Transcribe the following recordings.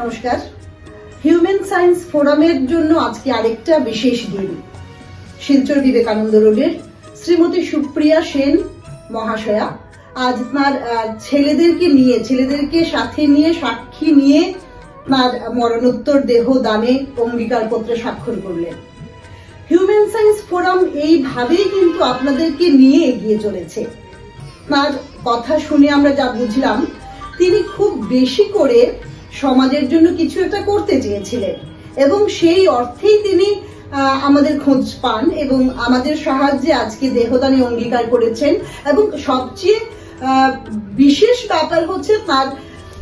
নমস্কার। Human science ফোরামের জন্য আজকে আরেকটা বিশেষ দিন। শিলচর বিবেকানন্দ রোডের শ্রীমতী সুপ্রিয়া সেন মহাশয়া আজ তার ছেলেদেরকে নিয়ে, ছেলেদেরকে সাথে নিয়ে, সাক্ষী নিয়ে তার মরণোত্তর দেহ দানে অঙ্গীকারপত্রে স্বাক্ষর করলেন। হিউম্যান সায়েন্স ফোরাম এইভাবেই কিন্তু আপনাদেরকে নিয়ে এগিয়ে চলেছে। তার কথা শুনে আমরা যা বুঝলাম, তিনি খুব বেশি করে সমাজের জন্য কিছু একটা করতে চেয়েছিলেন। এবং সেই অর্থেই তিনি আমাদের খোঁজ পান এবং আমাদের সাহায্যে আজকে দেহদানে অঙ্গীকার করেছেন। এবং সবচেয়ে বিশেষ ব্যাপার হচ্ছে তার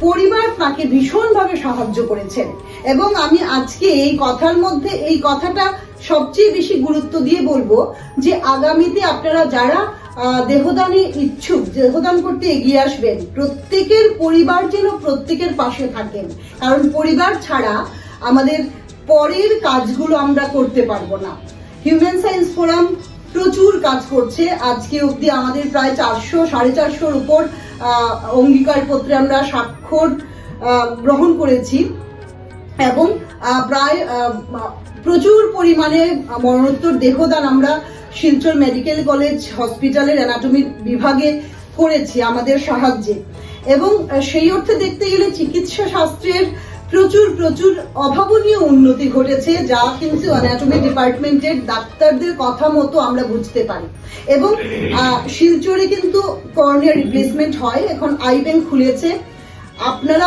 পরিবার তাকে ভীষণভাবে সাহায্য করেছেন। এবং আমি আজকে এই কথার মধ্যে, এই কথাটা সবচেয়ে বেশি গুরুত্ব দিয়ে বলব যে আগামীতে আপনারা যারা দেহদানে ইচ্ছুক, দেহদান করতে এগিয়ে আসবেন। প্রত্যেকের পরিবার যেন প্রত্যেকের পাশে থাকেন। কারণ পরিবার ছাড়া আমাদের পরের কাজগুলো আমরা করতে পারব না। হিউম্যান সায়েন্স ফোরাম প্রচুর কাজ করছে। আজকে অবধি আমাদের প্রায় চারশো, সাড়ে চারশোর উপর অঙ্গীকারপত্রে আমরা স্বাক্ষর গ্রহণ করেছি। এবং প্রায় প্রচুর পরিমাণে মরণোত্তর দেহদান আমরা শিলচর মেডিকেল কলেজ হসপিটালের অ্যানাটমি বিভাগে করেছি আমাদের সাহায্যে। এবং সেই অর্থে দেখতে গেলে চিকিৎসা শাস্ত্রের প্রচুর প্রচুর অভাবনীয় উন্নতি ঘটেছে, যা কিন্তু অ্যানাটমি ডিপার্টমেন্টের ডাক্তারদের কথা মতো আমরা বুঝতে পারি। এবং শিলচরে কিন্তু কর্নিয়া রিপ্লেসমেন্ট হয়, এখন আই ব্যাংক খুলেছে। আপনারা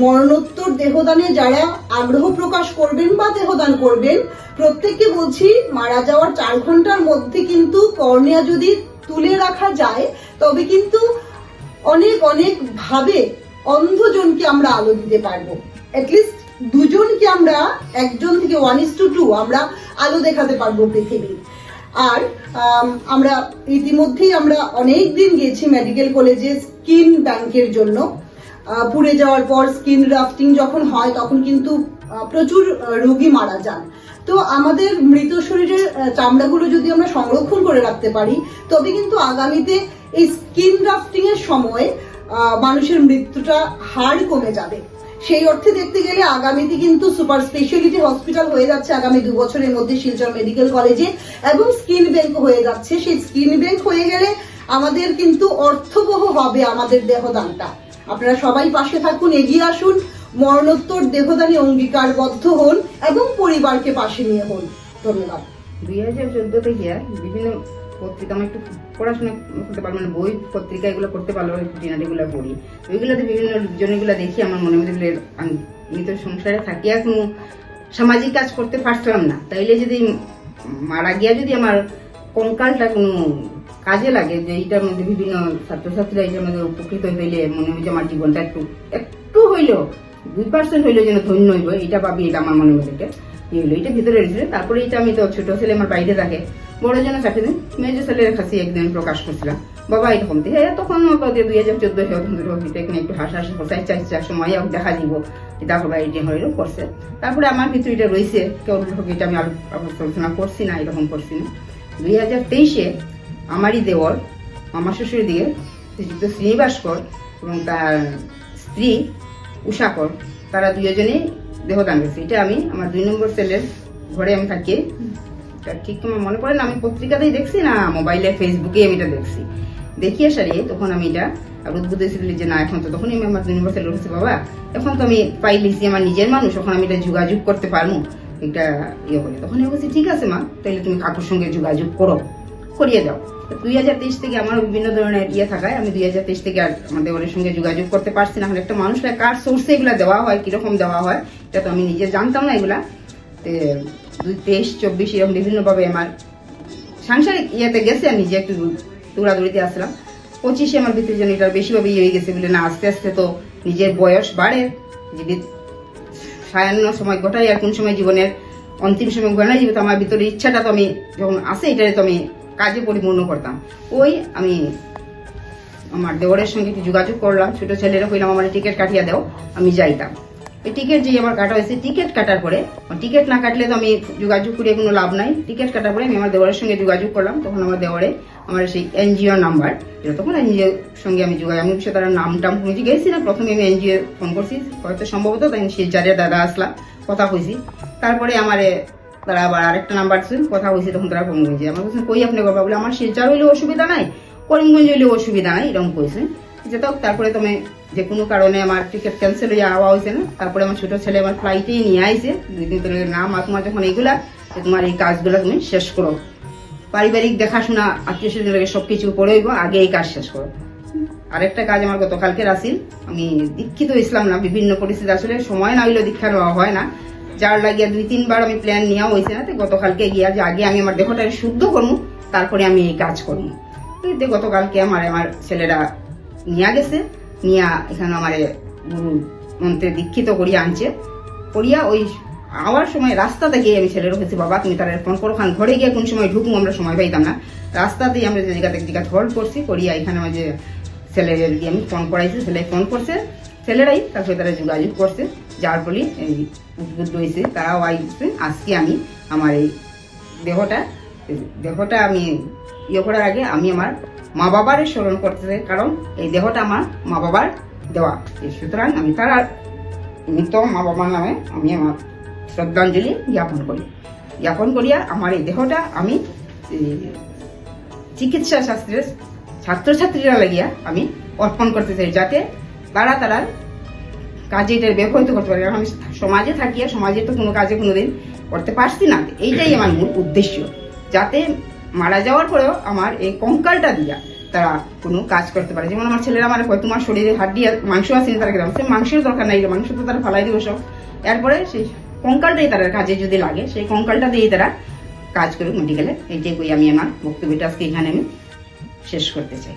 মরণোত্তর দেহদানে যারা আগ্রহ প্রকাশ করবেন বা দেহদান করবেন, প্রত্যেককে বলছি মারা যাওয়ার চার ঘণ্টার মধ্যে কিন্তু কর্নিয়া যদি তুলে রাখা যায়, তবে কিন্তু অনেক অনেক ভাবে অন্ধজনকে আমরা আলো দিতে পারব। অ্যাটলিস্ট দুজনকে আমরা, একজন থেকে ওয়ান ইস টু টু আমরা আলো দেখাতে পারব পৃথিবী। আর আমরা ইতিমধ্যেই আমরা অনেক দিন গেছি মেডিকেল কলেজে স্কিন ব্যাংকের জন্য। পুড়ে যাওয়ার পর স্কিন রাফটিং যখন হয়, তখন কিন্তু প্রচুর রোগী মারা যান। তো আমাদের মৃত শরীরের চামড়াগুলো যদি আমরা সংরক্ষণ করে রাখতে পারি, তবে কিন্তু আগামীতে এই স্কিন রাফটিং এর সময় মানুষের মৃত্যুটা হার কমে যাবে। সেই অর্থে দেখতে গেলে আগামীতে কিন্তু সুপার স্পেশালিটি হসপিটাল হয়ে যাচ্ছে আগামী দু বছরের মধ্যে শিলচর মেডিকেল কলেজে এবং স্কিন ব্যাংক হয়ে যাচ্ছে। সেই স্কিন ব্যাংক হয়ে গেলে আমাদের কিন্তু অর্থবহ হবে আমাদের দেহদানটা। আপনারা সবাই পাশে থাকুন, এগিয়ে আসুন, মরণোত্তর দেহদানে অঙ্গীকারবদ্ধ হন এবং পরিবারকে পাশে নিয়ে হন। ধন্যবাদ। দুই হাজার চোদ্দ থেকে বিভিন্ন পত্রিকা, আমি একটু পড়াশোনা করতে পারব না, বই পত্রিকা এগুলো করতে পারল খুঁটিনাটি এগুলো পড়ি। ওইগুলোতে বিভিন্ন জনগুলো দেখি, আমার মনে মধ্যে আমি তো সংসারে থাকি কোনো সামাজিক কাজ করতে পারছিলাম না। তাইলে যদি মারা গিয়া যদি আমার কঙ্কালটা কোনো কাজে লাগে যে এইটার মধ্যে বিভিন্ন ছাত্রছাত্রীরা এইটার মধ্যে উপকৃত হইলে মনে হয় যে আমার জীবনটা একটু একটু হইলেও, দুই পার্সেন্ট হইলেও যেন ধন্য হইব এটা ভাবি এটা আমার মনে মধ্যে ইয়ে হলো এটা ভিতরে রয়েছে। তারপরে এটা আমি তো ছোট ছেলে আমার বাইরে থাকে, বড় জন্য চাকরি দিন মেজর ছেলের কাছে একদিন প্রকাশ করছিলাম। বাবা এরকম থেকে হ্যাঁ তখন দুই হাজার চোদ্দ এখানে একটু হাসাহাসি হসাই চাইছে সময় দেখা দিব এটা হবা এটা হইল, করছে। তারপরে আমার ভিতরে এটা রয়েছে, কেউ এটা আমি আলোচনা করছি না, এরকম করছি না। দুই হাজার তেইশে আমারই দেওয়ার আমার শ্বশুর দিকে শ্রীযুক্ত শ্রীনিবাসকর এবং তার স্ত্রী উষাকর তারা দুজনেই দেহদান গেছে এটা আমি আমার দুই নম্বর সেলের ঘরে আমি থাকি। ঠিক তোমার মনে পড়ে না? আমি পত্রিকাতেই দেখছি না? মোবাইলে, ফেসবুকে আমি এটা দেখছি। দেখিয়ে সারি তখন আমি এটা উদ্বুদ্ধ যে না, এখন তো তখনই আমি আমার দুই নম্বর সেলের কাছে বাবা, এখন তো আমি পাইলিছি আমার নিজের মানুষ, এখন আমি এটা যোগাযোগ করতে পারব। এটা ইয়ে করে তখন আমি বলছি, ঠিক আছে মা তাহলে তুমি কাকুর সঙ্গে যোগাযোগ করো। করিয়ে দাও। দুই হাজার তেইশ থেকে আমার বিভিন্ন ধরনের ইয়ে থাকায় আমি দুই হাজার তেইশ থেকে আর আমাদের ওদের সঙ্গে যোগাযোগ করতে পারছি না। এখন একটা মানুষরা কার সোর্সে এগুলো দেওয়া হয়, কীরকম দেওয়া হয়, এটা তো আমি নিজে জানতাম না এগুলা। দুই তেইশ, চব্বিশ এরকম বিভিন্নভাবে আমার সাংসারিক ইয়েতে গেছে, আর নিজে একটু দৌড়াদৌড়িতে আসলাম। পঁচিশে আমার ভিতরে যেন এটা বেশিভাবে ইয়ে হয়ে গেছে বলে না, আস্তে আস্তে তো নিজের বয়স বাড়ে জীবিত সায়ান্ন সময় গোটাই আর কোন সময় জীবনের অন্তিম সময় ঘটনা জীবিত আমার ভিতরে ইচ্ছাটা তো আমি যখন আসে এটারে তো আমি কাজে পরিপূর্ণ করতাম। ওই আমি আমার দেওয়ারের সঙ্গে একটু যোগাযোগ করলাম, ছোটো ছেলেরা কইলাম আমার টিকিট কাটিয়ে দাও, আমি যাইতাম। এই টিকিট যে আমার কাটা হয়েছে, টিকিট কাটার পরে, টিকিট না কাটলে তো আমি যোগাযোগ করে কোনো লাভ নাই। টিকিট কাটার পরে আমি আমার দেওয়ারের সঙ্গে যোগাযোগ করলাম, তখন আমার দেওয়ারে আমার সেই এনজিও নাম্বার তখন এনজিওর সঙ্গে আমি যোগাযোগ, আমি সে তার নাম টাম খুঁজে গেছি না, প্রথমে আমি এনজিও ফোন করছি, হয়তো সম্ভবত তাই শিলচারের দাদা আসলাম কথা কইছি। তারপরে আমার তারা আবার আরেকটা নাম্বার ছিল কথা হয়েছে তখন তারা ফোন করেছে। আমার কাছে কই আপনি করবা বলে, আমার শিলচার হইলে অসুবিধা নাই, করিমগঞ্জ হইলে অসুবিধা নাই, এরকম কইছে। যেত তারপরে তুমি যে কোনো কারণে আমার টিকিট ক্যান্সেল হয়ে আওয়া হয়েছে না, তারপরে আমার ছোট ছেলে আমার ফ্লাইটেই নিয়ে আইছে। দুই দিন ধরে নাম মা তোমার যখন এইগুলা, যে তোমার এই কাজগুলো তুমি শেষ করো। পারিবারিক দেখাশোনা, আত্মীয় স্বজনের সবকিছু পড়েইব আগে এই কাজ শেষ করো। আরেকটা কাজ আমার গতকালকে আসিল আমি দীক্ষিত ইসলাম না, বিভিন্ন পরিস্থিতি আসলে সময় না হইলেও দীক্ষা নেওয়া হয় না। যার লাগিয়া দুই, তিনবার আমি প্ল্যান নেওয়া হয়েছে না, তো গতকালকে গিয়া যে আগে আমি আমার দেহটা শুদ্ধ করব তারপরে আমি এই কাজ করব গতকালকে আমার আমার ছেলেরা নিয়ে গেছে, নিয়া এখানে আমার গুরু মন্ত্রে দীক্ষিত করিয়া আনছে। করিয়া ওই আওয়ার সময় রাস্তা থেকে আমি ছেলের হয়েছে, বাবা তুমি তারা ফোন করো, খান ঘরে গিয়ে কোন সময় ঢুকুম আমরা সময় পাইতাম না। রাস্তাতেই আমরা জায়গা থেকে জায়গা হোল্ড করছি, করিয়া এখানে আমার যে ছেলের আমি ফোন করাইছি, ছেলে ফোন করছে। ছেলেরাই তারপরে তারা যোগাযোগ করছে, যার ফলে এই উদ্বুদ্ধ হয়েছে, তারাও আইছে আজকে আমি আমার এই দেহটা। দেহটা আমি ইয়ে করার আগে আমি আমার মা বাবার স্মরণ করতে চাই, কারণ এই দেহটা আমার মা বাবার দেওয়া সুতরাং আমি তার মৃত মা বাবার নামে আমি আমার শ্রদ্ধাঞ্জলি জ্ঞাপন করি। জ্ঞাপন করিয়া আমার এই দেহটা আমি চিকিৎসা শাস্ত্রের ছাত্রছাত্রীরা লাগিয়া আমি অর্পণ করতে চাই, যাতে তারা তারা কাজে এটা ব্যবহৃত করতে পারে। আমি সমাজে থাকি আর সমাজে তো কোনো কাজে কোনোদিন করতে পারছি না। এইটাই আমার মূল উদ্দেশ্য। যাতে মারা যাওয়ার পরেও আমার এই কঙ্কালটা দিয়া তারা কোনো কাজ করতে পারে। যেমন আমার ছেলেরা আমার কয় তোমার শরীরে হাড্ডি মাংস আছে তারা কেমন সে মাংসের দরকার নাই মাংস তো তারা ফালাই দিব সব। এরপরে সেই কঙ্কালটাই তারা কাজে যদি লাগে, সেই কঙ্কালটা দিয়েই তারা কাজ করুক মেডিকেলে এইটাই কই আমি আমার বক্তব্যটা আজকে এখানে আমি শেষ করতে চাই।